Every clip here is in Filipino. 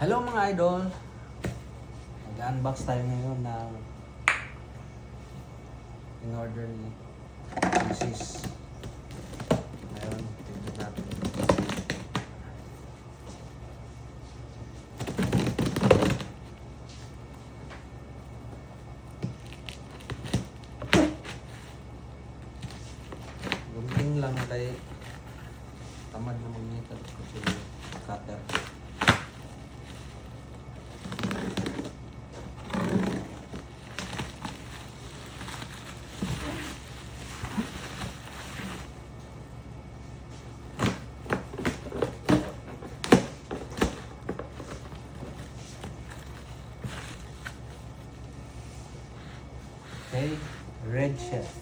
Hello mga idol! Mag-unbox tayo ngayon ng in-order ni Mrs. Ngayon, tignan natin. Gunting lang kay tamad na mag-metal ko si cutter. Okay, red chef.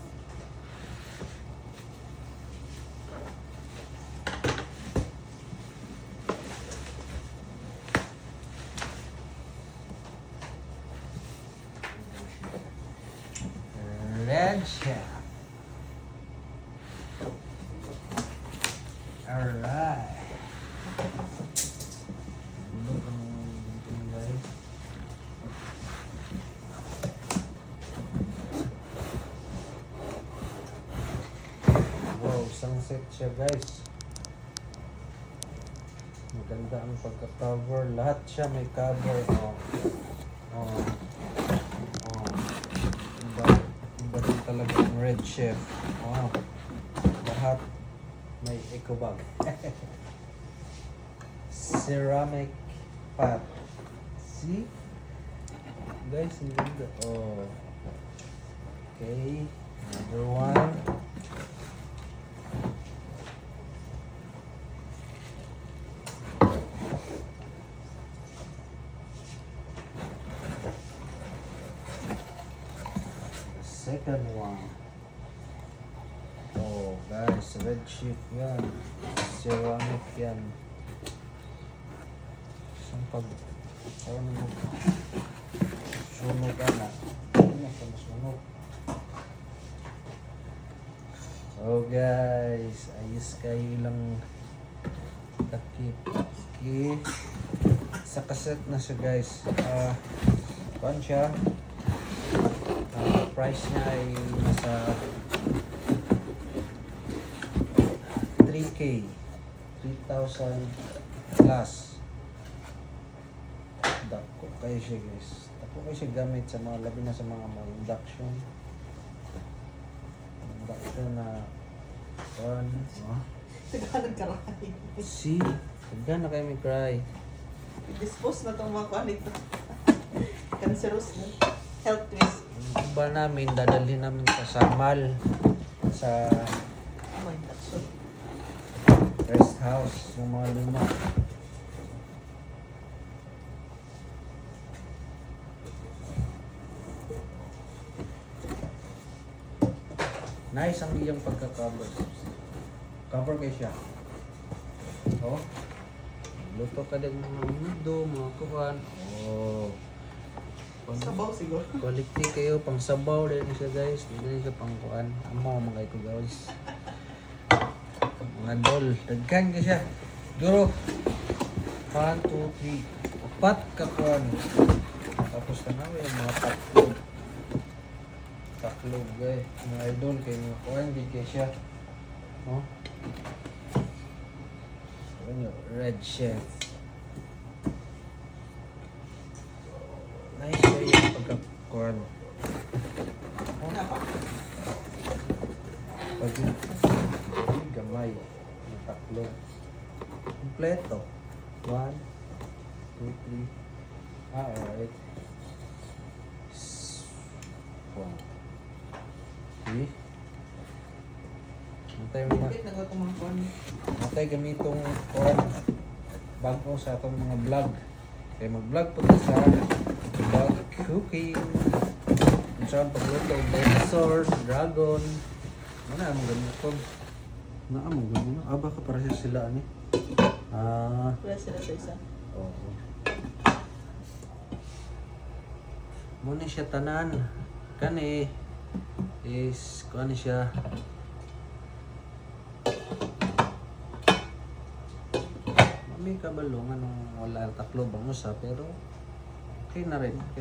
Red chef. Alright. Look Sunset siya guys. Maganda ang pagka-cover. Lahat siya may cover. Oh. Oh. Oh. Iba, iba talaga ang red chef. Wow. Lahat may eco bag. Ceramic pot. See? Guys, ang ganda. Oh. Okay. Another one. Second one. Oh, guys, red sheet yan. Ceramic yan. Isang pag... Ano mo? Sunog ana. Ano pa sunog? Oh guys, ayos kayo lang takip. Okay. Sa cassette na siya guys. Ah, uh, siya. Ah, price niya ay nasa 3K. 3,000 plus. Dako kayo siya guys. Dako kayo siya gamit sa mga labi na sa mga mga induction. Induction na one. Oh. Tagalog karay. See? Hagdan na kayo may cry. I-dispose na itong mga kuha nito. Cancerous na. Health risk. Iba namin, dadalhin namin sa Samal. Sa rest house. Yung mga luma. Nice ang iyang pagka-cover. Cover kayo siya. Oh. Luto ka din mga mundo, mga kuhan. Oh. Sabaw siguro. Quality kayo, pang sabaw din siya guys. Din siya pang kuhan. Amo mga ko guys. Mga dol. Dagkan ka siya. Duro. 1, 2, 3. Apat ka kuhan. Tapos na namin yung mga tatlo. Tatlo guys. Mga idol kayo mga kuhan. Hindi kayo siya. Oh. Ano, red chef. Nice siya yung pa. Pag gamay, tatlo. Kompleto. One, two, three. Ah, alright. One. See? Antay mo na. Kapit na itong. Antay kuhan. Bago sa atong mga vlog. Kaya mag-vlog po tayo sa vlog cooking. Kung saan pagluto, dinosaur, dragon. Ano ang ganito ko? Na ang ganito. Ah, baka para siya sila ani. Ah, Wala sila sa isa. oo. Muna siya tanan. Kani is kani siya Dili ka balong anong wala tatlo bang usa pero okay na rin. Okay.